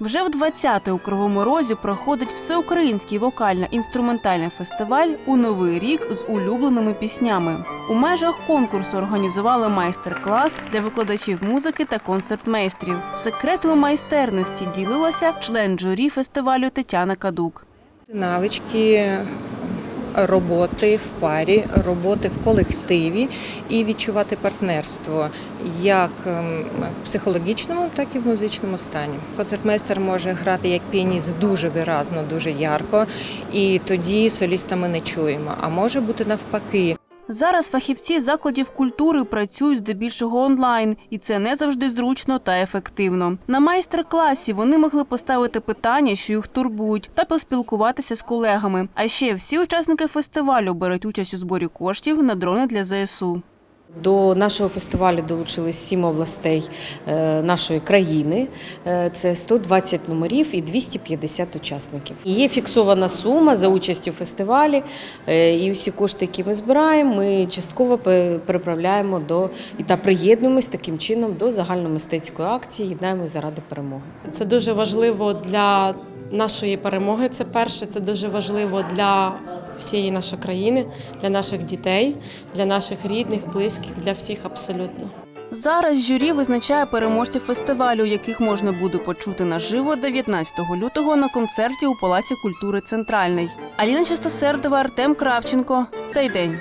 Вже в 20-те у Кривому Розі проходить всеукраїнський вокально-інструментальний фестиваль у новий рік з улюбленими піснями. У межах конкурсу організували майстер-клас для викладачів музики та концертмейстрів. Секретами майстерності ділилася член журі фестивалю Тетяна Кадук. Навички роботи в парі, роботи в колективі і відчувати партнерство як ем, в психологічному, так і в музичному стані. Концертмейстер може грати як піаніст дуже виразно, дуже ярко, і тоді соліста ми не чуємо. А може бути навпаки. Зараз фахівці закладів культури працюють здебільшого онлайн, і це не завжди зручно та ефективно. На майстер-класі вони могли поставити питання, що їх турбують, та поспілкуватися з колегами. А ще всі учасники фестивалю беруть участь у зборі коштів на дрони для ЗСУ. До нашого фестивалю долучились сім областей е, нашої країни. Е, Це 120 номерів і 250 учасників. Є фіксована сума за участю в фестивалі, е, і усі кошти, які ми збираємо, ми частково переправляємо до і та приєднуємось таким чином до загальномистецької акції Єднаємо заради перемоги. Це дуже важливо для нашої перемоги. Це перше, це дуже важливо для всієї нашої країни, для наших дітей, для наших рідних, близьких, для всіх абсолютно. Зараз журі визначає переможців фестивалю, яких можна буде почути наживо 19 лютого на концерті у Палаці культури Центральний. Аліна Чистосердова, Артем Кравченко. Цей день.